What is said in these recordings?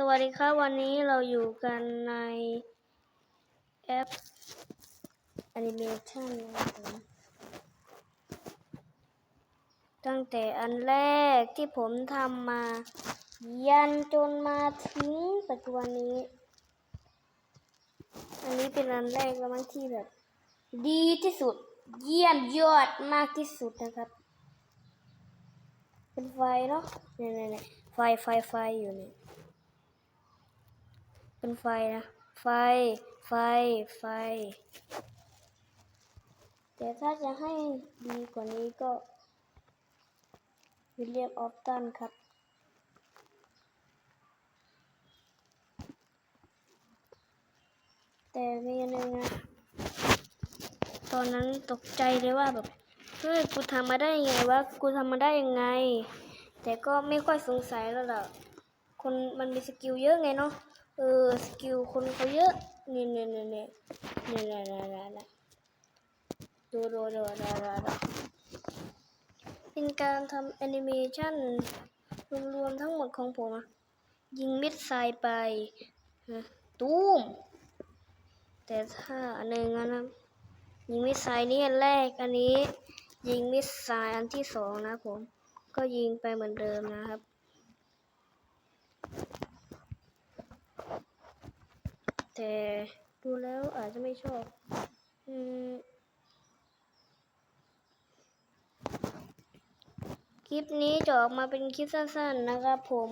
สวัสดีครับวันนี้เราอยู่กันในแอป Animation นะครับตั้งแต่อันแรกที่ผมทำมา ยันจนมาถึงปัจจุบันนี้ อันนี้เป็นอันแรกแล้วมั้งที่แบบ ดีที่สุด เยี่ยมยอดมากที่สุดนะครับ เป็นไฟเนาะเนี่ยเนี่ยเนี่ยไฟไฟไฟอยู่เนี่ย เป็นไฟนะ ไฟ ไฟ ไฟ แต่ถ้าจะให้ดีกว่านี้ก็วิลเลียมออฟตันครับ แต่มีอันนึงนะ ตอนนั้นตกใจเลยว่าแบบ เฮ้ย กูทำมาได้ยังไงวะ กูทำมาได้ยังไง แต่ก็ไม่ค่อยสงสัยแล้วล่ะ คนมันมีสกิลเยอะไงเนาะ เออสกิลคนเขาเยอะนี่นี่นี่นี่นี่นี่นี่นี่นี่ดูดูดูดูดูดูเป็นการทำแอนิเมชันรวมๆทั้งหมดของผมอะยิงเมิดไซล์ไปตูมแต่ถ้าอันหนึ่งอันนะยิงมิสไซล์นี่อันแรกอันนี้ ยิงมิสไซล์อันที่สองนะผม ก็ยิงไปเหมือนเดิมนะครับ แต่ดูแล้วอาจจะไม่ชอบ อืมคลิปนี้จะออกมาเป็นคลิปสั้นๆนะครับผม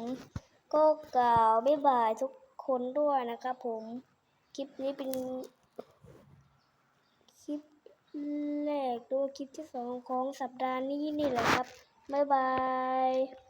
ก็กล่าวบ๊ายบายทุกคนด้วยนะครับผม คลิปนี้เป็นคลิปแรกด้วยคลิปที่สองของสัปดาห์นี้นี่แหละครับ บ๊ายบาย